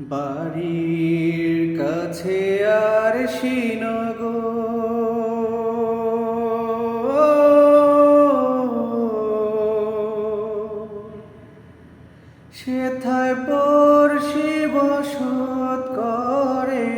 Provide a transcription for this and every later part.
বাড়ির কাছে আর শিনগো। সেথায় পর শিবসৎ করে।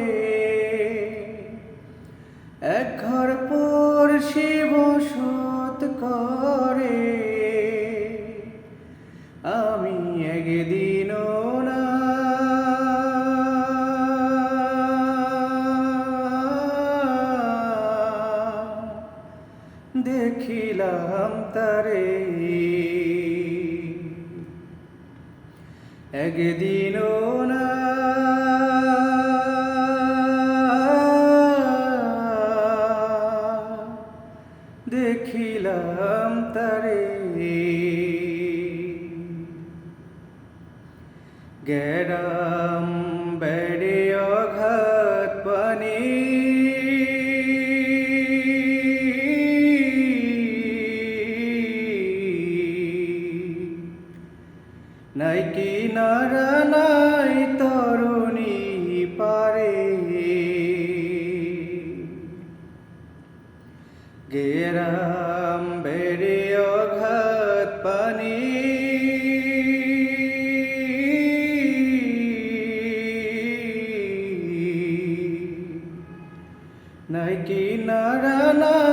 দেখিলাম তারে। একদিন না। দেখিলাম তারে। গেরাম বেড়ে অঘাত পানি। নাই কি তরুণী পারে। গেরাম বেড়ে অঘাত পানি। নাই কি নারা নাই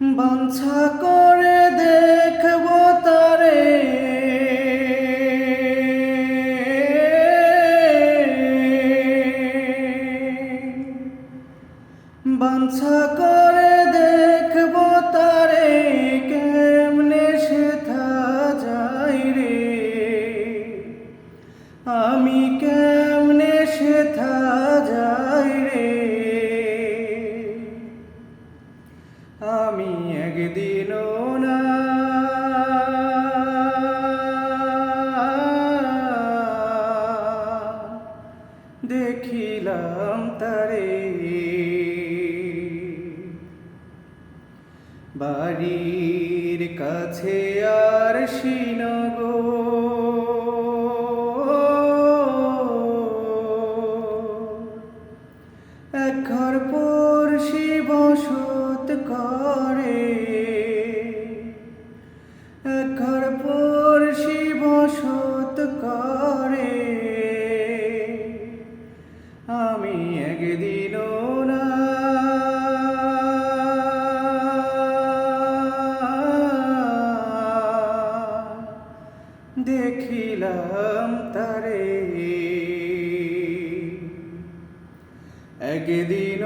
বাঞ্ছা করে দেখব তারে। বাঞ্ছা করে দেখিলাম তারে। বাড়ির কাছে আর শিনগো এক ঘর পড়শি বসত করে। এক ঘর আমি একদিন দেখিলাম তারে। একদিন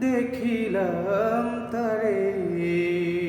দেখিলাম তারে।